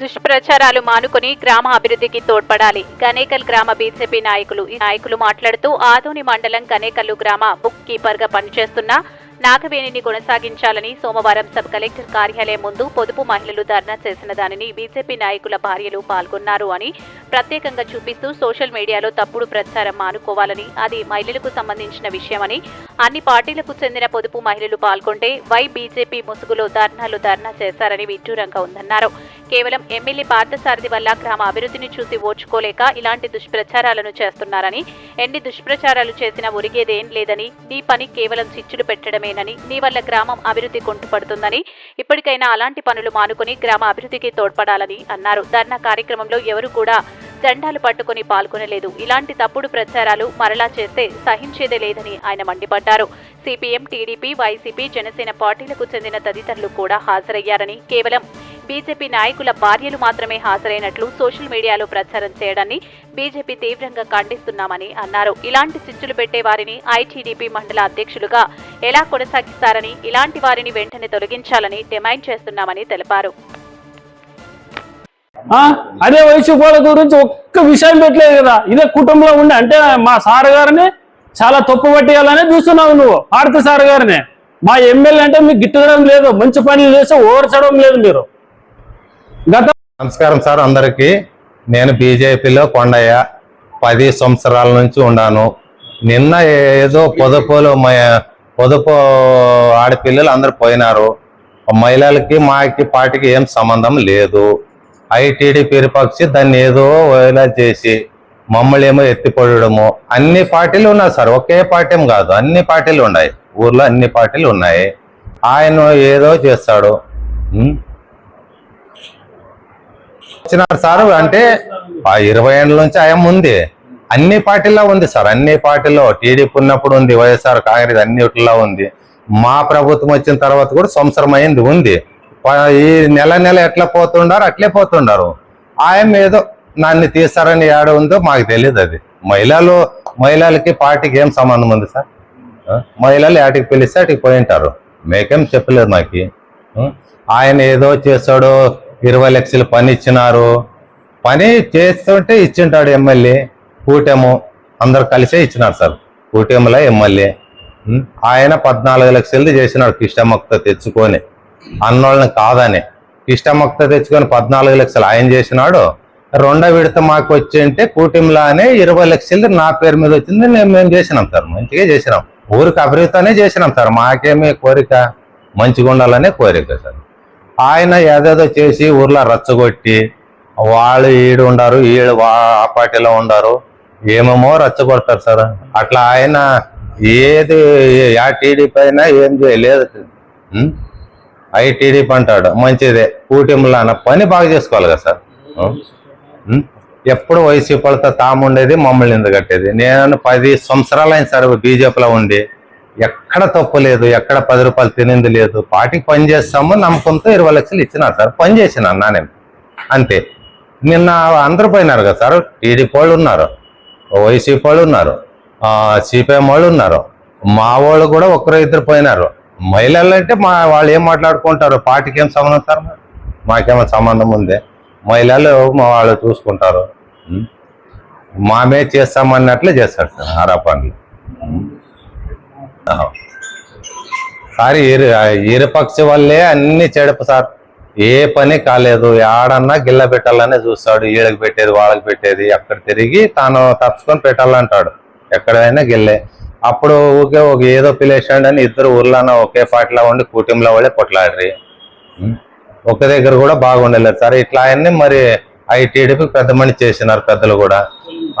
దుష్ప్రచారాలు మానుకుని గ్రామ అభివృద్ధికి తోడ్పడాలి. గనేకల్ గ్రామ బీజేపీ నాయకులు ఈ నాయకులు మాట్లాడుతూ ఆదోని మండలం గనేకల్లు గ్రామ బుక్ కీపర్గా పనిచేస్తున్న నాగవేణిని కొనసాగించాలని సోమవారం సబ్ కలెక్టర్ కార్యాలయం ముందు పొదుపు మహిళలు ధర్నా చేసిన దానిని బీజేపీ నాయకుల భార్యలు పాల్గొన్నారు అని ప్రత్యేకంగా చూపిస్తూ సోషల్ మీడియాలో తప్పుడు ప్రచారం మానుకోవాలని అది మహిళలకు సంబంధించిన విషయమని అన్ని పార్టీలకు చెందిన పొదుపు మహిళలు పాల్గొంటే వై బీజేపీ ముసుగులో ధర్నాలు ధర్నా చేశారని విడ్డూరంగా ఉందన్నారు. కేవలం ఎమ్మెల్యే పార్థసారథి వల్ల గ్రామ అభివృద్ధిని చూసి ఓర్చుకోలేక ఇలాంటి దుష్ప్రచారాలను చేస్తున్నారని ఎన్ని దుష్ప్రచారాలు చేసినా ఒరిగేదేం లేదని నీ పని కేవలం చిచ్చులు పెట్టడమేనని నీ వల్ల గ్రామం అభివృద్ధి కుంటుపడుతుందని ఇప్పటికైనా అలాంటి పనులు మానుకుని గ్రామ అభివృద్ధికి తోడ్పడాలని అన్నారు. ధర్నా కార్యక్రమంలో ఎవరు కూడా జెండాలు పట్టుకుని పాల్గొనలేదు. ఇలాంటి తప్పుడు ప్రచారాలు మరలా చేస్తే సహించేదే లేదని ఆయన మండిపడ్డారు. సిపిఎం టీడీపీ వైసీపీ జనసేన పార్టీలకు చెందిన తదితరులు కూడా హాజరయ్యారని కేవలం బీజేపీ నాయకుల భార్యలు మాత్రమే హాజరైనట్లు సోషల్ మీడియాలో ప్రచారం చేయడాన్ని బీజేపీ తీవ్రంగా ఖండిస్తున్నామని అన్నారు. ఇలాంటి చిచ్చులు పెట్టే వారిని ఐటీడీపీ మండల అధ్యక్షులుగా ఎలా కొనసాగిస్తారని ఇలాంటి వారిని వెంటనే తొలగించాలని డిమాండ్ చేస్తున్నామని తెలిపారు. ఆ, అదే వయసు వాళ్ళ గురించి ఒక్క విషయం పెట్టలేదు కదా. ఇదే కుటుంబంలో ఉండి అంటే మా సార్ గారిని చాలా తప్పు పట్టేయాలనే చూస్తున్నావు నువ్వు భారత సార్ గారిని. మా ఎమ్మెల్యే అంటే మీకు గిట్టడం లేదు మంచి పనులు చేస్తే ఓర్చడం లేదు మీరు. గత నమస్కారం సార్ అందరికీ. నేను బీజేపీలో కొండయ్య. పది సంవత్సరాల నుంచి ఉన్నాను. నిన్న ఏదో పొదుపులు పొదుపు ఆడపిల్లలు అందరు పోయినారు. మహిళలకి మాకి పార్టీకి ఏం సంబంధం లేదు. ఐటీడీ పిరుపక్షి దాన్ని ఏదో వైలా చేసి మమ్మల్ని ఏమో ఎత్తిపోయడము. అన్ని పార్టీలు ఉన్నాయి సార్. ఒకే పార్టీ ఏం కాదు. అన్ని పార్టీలు ఉన్నాయి. ఊర్లో అన్ని పార్టీలు ఉన్నాయి. ఆయన ఏదో చేస్తాడు. వచ్చినారు సార్ అంటే ఆ ఇరవై ఏళ్ళ నుంచి ఆయన ఉంది. అన్ని పార్టీల్లో ఉంది సార్ అన్ని పార్టీల్లో. టీడీపీ ఉన్నప్పుడు ఉంది వైఎస్ఆర్ కాంగ్రెస్ అన్నిటిలో ఉంది. మా ప్రభుత్వం వచ్చిన తర్వాత కూడా సంవత్సరం అయింది ఉంది. ఈ నెల నెల ఎట్లా పోతుండారు అట్లే పోతుండారు. ఆయన ఏదో నన్ను తీస్తారని ఏడ ఉందో మాకు తెలియదు అది. మహిళలు మహిళలకి పార్టీకి ఏం సంబంధం ఉంది సార్? మహిళలు ఏటికి పిలిస్తే అటుకి పోయి ఉంటారు మేకేం చెప్పలేదు మాకి. ఆయన ఏదో చేశాడో ఇరవై లక్షలు పని ఇచ్చినారు. పని చేస్తుంటే ఇచ్చింటాడు ఎమ్మెల్యే. కూటెము అందరు కలిసే ఇచ్చినారు సార్. కూటెముల ఎమ్మెల్యే. ఆయన పద్నాలుగు లక్షలది చేసినాడు కిష్టమక్త తెచ్చుకొని. అన్నోళ్ళని కాదని. కిష్టమక్త తెచ్చుకొని పద్నాలుగు లక్షలు ఆయన చేసినాడు. రెండో విడత మాకు వచ్చింటే కూటమిలానే ఇరవై లక్షలు నా పేరు మీద వచ్చింది నేను మేము చేసినాం సార్. మంచిగా చేసినాం. ఊరికి అభివృద్ధితోనే చేసినాం సార్. మాకేమీ కోరిక? మంచిగా ఉండాలనే కోరిక సార్. ఆయన ఏదేదో చేసి ఊర్లో రచ్చగొట్టి వాళ్ళు ఈడు ఉండారు వీళ్ళు వా- ఆ పార్టీలో ఉండారు. ఏమేమో రచ్చగొడతారు సార్. అట్లా ఆయన ఏది ఆ టీడీపీ అయినా ఏం చేయలేదు ఐ టీడీపీ అంటాడు. మంచిదే. కూటమిలో అన్న పని బాగా చేసుకోవాలి కదా సార్. ఎప్పుడు వైసీపీలతో తాముండేది మమ్మల్ని ఎందుకు కట్టేది? నేను పది సంవత్సరాలు అయింది సార్ బీజేపీలో ఉండి. ఎక్కడ తప్పు లేదు ఎక్కడ పది రూపాయలు తినేది లేదు పార్టీకి పని చేస్తాము నమ్మకంతో ఇరవై లక్షలు ఇచ్చినారు సార్. పని చేసిన నానే. అంతే. నిన్న అందరూ పోయినారు కదా సార్? టీడీపీ వాళ్ళు ఉన్నారు వైసీపీ వాళ్ళు ఉన్నారు సిపిఎం వాళ్ళు ఉన్నారు. మా వాళ్ళు కూడా ఒకరు ఇద్దరు పోయినారు. మహిళలు అంటే మా వాళ్ళు ఏం మాట్లాడుకుంటారు? పార్టీకి ఏం సంబంధం సార్ మాకేమో సంబంధం ఉంది. మహిళలు మా వాళ్ళు చూసుకుంటారు. మామే చేస్తామన్నట్లే చేస్తారు సార్ ఆరాపండ్లు సార్ ఇరుపక్ష వల్లే అన్ని చెడపు సార్. ఏ పని కాలేదు. ఆడన్నా గిల్ల పెట్టాలనే చూస్తాడు. ఈడకి పెట్టేది వాళ్ళకి పెట్టేది. ఎక్కడ తిరిగి తాను తప్పుకొని పెట్టాలంటాడు. ఎక్కడైనా గిల్లే. అప్పుడు ఊకే ఒక ఏదో పిలేసాడు అని ఇద్దరు ఊర్లోనే ఒకే పాటలో ఉండి కూటమిలో వాళ్ళే కొట్లాడరి. ఒక దగ్గర కూడా బాగుండలేదు సార్. ఇట్లా ఆయన్ని మరి ఐటీడీపీ పెద్ద మనిషి చేసినారు పెద్దలు కూడా.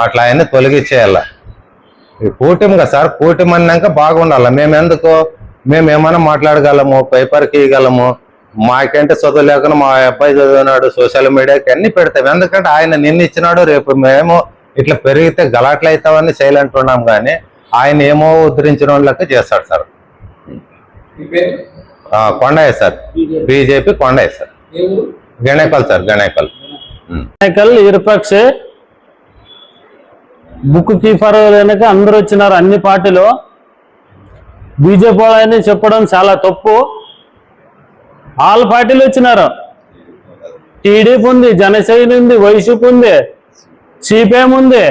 అట్లా ఆయన్ని తొలగించేయాల. కూటమి కదా సార్? కూటమి అన్నాక బాగుండాలి? మేము ఎందుకు మేము ఏమైనా మాట్లాడగలము? పేపర్కి ఇవ్వగలము మాకంటే చదువు లేకుండా మా అబ్బాయి చదివినాడు సోషల్ మీడియాకి అన్ని పెడతాం. ఎందుకంటే ఆయన నిన్న ఇచ్చినాడు రేపు మేము ఇట్లా పెరిగితే గలాట్లు అవుతామని సైలెంట్ ఉన్నాం కానీ ఆయన ఏమో ఉద్ధరించిన వాళ్ళకి చేస్తాడు sir. Kondaiah sir. BJP. Kondaiah sir. Ganekal sir Ganekal. నాయకులు ఇరుపక్షే బుక్ కీపర్ వెనక అందరూ వచ్చినారు అన్ని పార్టీలు. బీజేపీ వాళ్ళని చెప్పడం చాలా తప్పు. ఆల్ పార్టీలు వచ్చినారు. టీడీపీ ఉంది జనసేన ఉంది వైసీపీ ఉంది సిపిఎం ఉంది.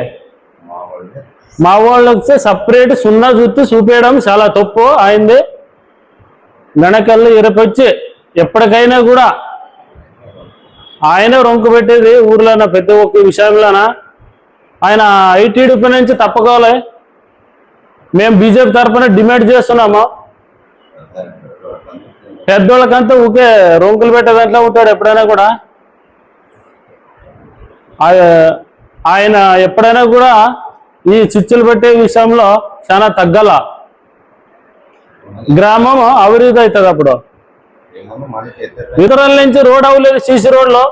మా వాళ్ళకి సపరేట్ సున్నా చుట్టూ చూపేయడం చాలా తప్పు అయింది. వెనకల్లు ఇరపొచ్చి ఎప్పటికైనా కూడా. ఆయన రొంకు పెట్టేది ఊర్లోన ప్రతి ఒక్క విషయంలోన? ఆయన ఐటీడీపీ నుంచి తప్పుకోవాలి. మేము బీజేపీ తరఫున డిమాండ్ చేస్తున్నాము. పెద్దోళ్ళకంతా ఊకే రొంకులు పెట్టే దాంట్లో ఉంటాడు ఎప్పుడైనా కూడా. ఆయన ఎప్పుడైనా కూడా ఈ చిచ్చులు పెట్టే విషయంలో చాలా తగ్గల. గ్రామం అభివృద్ధి అవుతుంది అప్పుడు. ఇతరుల నుంచి రోడ్ అవ్వలేదు సీసీ రోడ్లో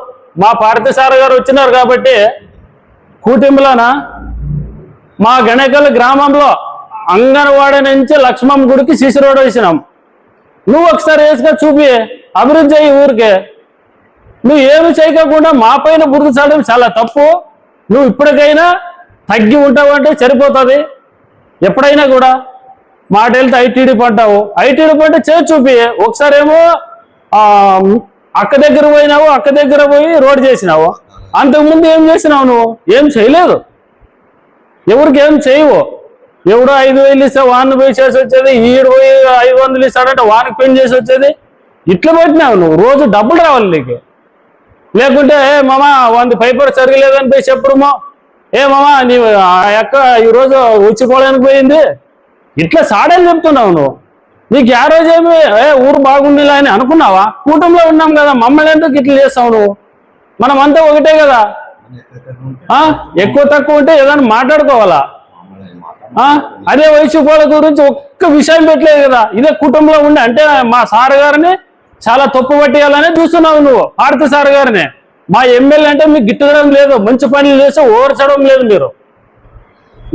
మా పార్థసార గారు వచ్చినారు కాబట్టి కూటింపులోన మా గణకల్ గ్రామంలో అంగన్వాడీ నుంచి లక్ష్మమ్మ గుడికి సీసీ రోడ్ వేసినాం. నువ్వు ఒకసారి వేసుగా చూపి అభివృద్ధి అయ్యి ఊరికే. నువ్వు ఏమి చేయకుండా మా పైన బురద చాలా తప్పు. నువ్వు ఇప్పటికైనా తగ్గి ఉంటావు అంటే సరిపోతుంది. ఎప్పుడైనా కూడా మాట వెళ్తే ఐటీడీ పంటావు ఐటీడీ పంటే చేసి చూపి. ఒకసారి ఏమో అక్క దగ్గర పోయినావు అక్క దగ్గర పోయి రోడ్ చేసినావు. అంతకుముందు ఏం చేసినావు నువ్వు? ఏం చేయలేదు. ఎవరికి ఏం చేయవు. ఎవడో ఐదు వేలు ఇస్తే వాడిని పోయి చేసి వచ్చేది ఈడు పోయి ఐదు వందలు ఇస్తాడంటే వానికి పెన్ చేసి వచ్చేది. ఇట్లా పెట్టినావు నువ్వు. రోజు డబ్బులు రావాలి నీకు. లేకుంటే ఏ మామ వంద పైపర్ సరిగలేదని పోయి చెప్పడమో ఏ మామ నీ ఆ యొక్క ఈరోజు ఉచ్చుకోవడానికి పోయింది. ఇట్లా సాడని చెప్తున్నావు నువ్వు. నీకు ఆ రోజు ఏమి ఏ ఊరు బాగుండేలా అని అనుకున్నావా? కూటంలో ఉన్నాం కదా మమ్మల్ని ఎందుకు ఇట్లా చేస్తావు నువ్వు? మనం అంతా ఒకటే కదా? ఎక్కువ తక్కువ ఉంటే ఏదైనా మాట్లాడుకోవాలా? అదే వయసు వాళ్ళ గురించి ఒక్క విషయం పెట్టలేదు కదా? ఇదే కుటుంబంలో ఉండి అంటే మా సార్ గారిని చాలా తప్పు పట్టేయాలనే చూస్తున్నావు నువ్వు భారత సార్ గారిని. మా ఎమ్మెల్యే అంటే మీకు గిట్టడం లేదు మంచి పనులు చేస్తే ఓర్చడం లేదు మీరు.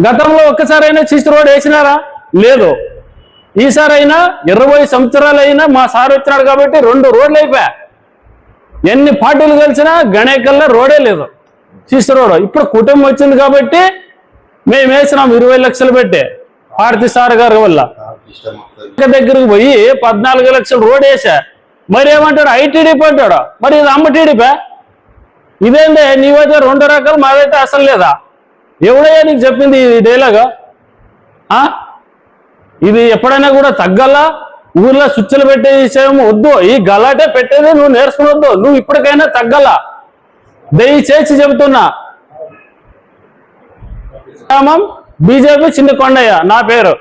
గతంలో ఒక్కసారైనా సిసి రోడ్ వేసినారా? లేదు. ఈసారైనా ఇరవై సంవత్సరాలు అయినా మా సార్ వచ్చినాడు కాబట్టి రెండు రోడ్లు అయిపోయా. ఎన్ని పార్టీలు కలిసినా గణేకల్లో రోడే లేదు. సిసి రోడ్ ఇప్పుడు కుటుంబం వచ్చింది కాబట్టి మేము వేసినాం ఇరవై లక్షలు పెట్టి ఆర్తి సార్ గారి వల్ల. దగ్గరకు పోయి పద్నాలుగు లక్షలు రోడ్ వేసా. మరి ఏమంటాడు? ఐటీడీపీ అంటాడు? మరి ఇది అమ్మ టీడీపీ? ఇదేందే? నీవైతే రెండు రకాలు మాదైతే అసలు లేదా? ఎవడయ్యా నీకు చెప్పింది ఈ డైలాగ్? ఆ? ఇది ఎప్పుడైనా కూడా తగ్గలా ఊర్లో స్విచ్లు పెట్టే విషయం వద్దు. ఈ గలాటే పెట్టేది నువ్వు నేర్చుకునొద్దు. నువ్వు ఇప్పటికైనా తగ్గల. దయచేసి చెబుతున్నా. బీజేపీ చిన్న కొండయ్య నా పేరు.